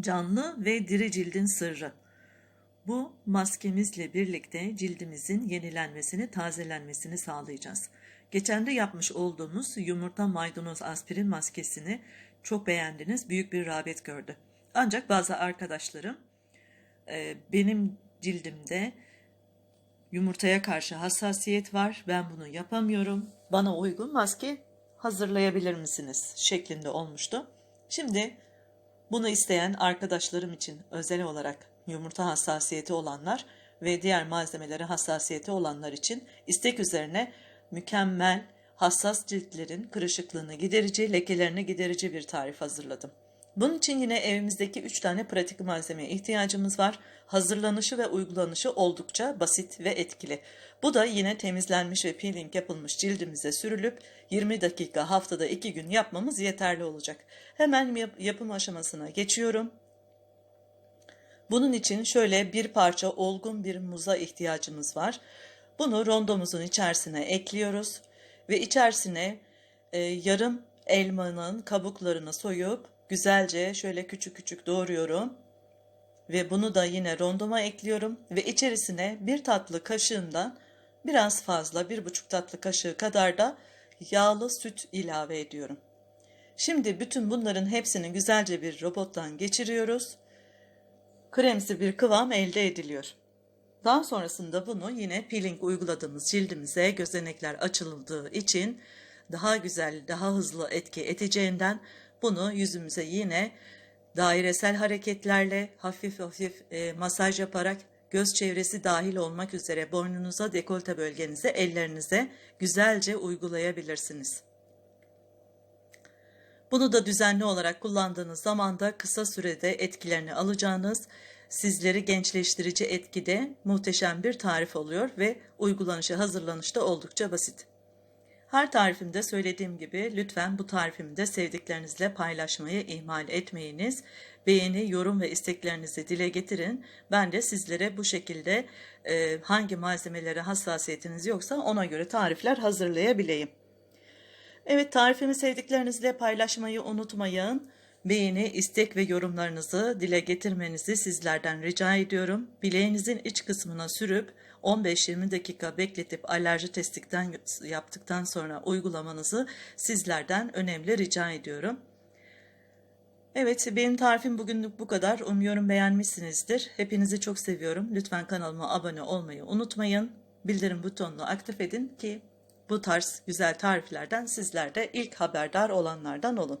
Canlı ve diri cildin sırrı. Bu maskemizle birlikte cildimizin yenilenmesini, tazelenmesini sağlayacağız. Geçen de yapmış olduğumuz yumurta maydanoz aspirin maskesini çok beğendiniz, büyük bir rağbet gördü. Ancak bazı arkadaşlarım e, benim cildimde yumurtaya karşı hassasiyet var, ben bunu yapamıyorum, bana uygun maske hazırlayabilir misiniz şeklinde olmuştu. Şimdi bunu isteyen arkadaşlarım için özel olarak yumurta hassasiyeti olanlar ve diğer malzemelere hassasiyeti olanlar için istek üzerine mükemmel hassas ciltlerin kırışıklığını giderici, lekelerini giderici bir tarif hazırladım. Bunun için yine evimizdeki 3 tane pratik malzemeye ihtiyacımız var. Hazırlanışı ve uygulanışı oldukça basit ve etkili. Bu da yine temizlenmiş ve peeling yapılmış cildimize sürülüp 20 dakika haftada 2 gün yapmamız yeterli olacak. Hemen yap- yapım aşamasına geçiyorum. Bunun için şöyle bir parça olgun bir muza ihtiyacımız var. Bunu rondomuzun içerisine ekliyoruz ve içerisine e, yarım elmanın kabuklarını soyup güzelce şöyle küçük küçük doğruyorum. Ve bunu da yine rondoma ekliyorum ve içerisine bir tatlı kaşığından biraz fazla bir buçuk tatlı kaşığı kadar da yağlı süt ilave ediyorum. Şimdi bütün bunların hepsini güzelce bir robottan geçiriyoruz kremsi bir kıvam elde ediliyor. Daha sonrasında bunu yine peeling uyguladığımız cildimize gözenekler açıldığı için daha güzel, daha hızlı etki edeceğinden bunu yüzümüze yine dairesel hareketlerle hafif hafif e, masaj yaparak göz çevresi dahil olmak üzere boynunuza, dekolte bölgenize, ellerinize güzelce uygulayabilirsiniz. Bunu da düzenli olarak kullandığınız zaman da kısa sürede etkilerini alacağınız, sizleri gençleştirici etkide muhteşem bir tarif oluyor ve uygulanışı hazırlanışı da oldukça basit. Her tarifimde söylediğim gibi lütfen bu tarifimi de sevdiklerinizle paylaşmayı ihmal etmeyiniz. Beğeni, yorum ve isteklerinizi dile getirin. Ben de sizlere bu şekilde e, hangi malzemelere hassasiyetiniz yoksa ona göre tarifler hazırlayabileyim. Evet tarifimi sevdiklerinizle paylaşmayı unutmayın. Beğeni, istek ve yorumlarınızı dile getirmenizi sizlerden rica ediyorum. Bileğinizin iç kısmına sürüp 15-20 dakika bekletip alerji testikten yaptıktan sonra uygulamanızı sizlerden önemli rica ediyorum. Evet benim tarifim bugünlük bu kadar. Umuyorum beğenmişsinizdir. Hepinizi çok seviyorum. Lütfen kanalıma abone olmayı unutmayın. Bildirim butonunu aktif edin ki bu tarz güzel tariflerden sizler de ilk haberdar olanlardan olun.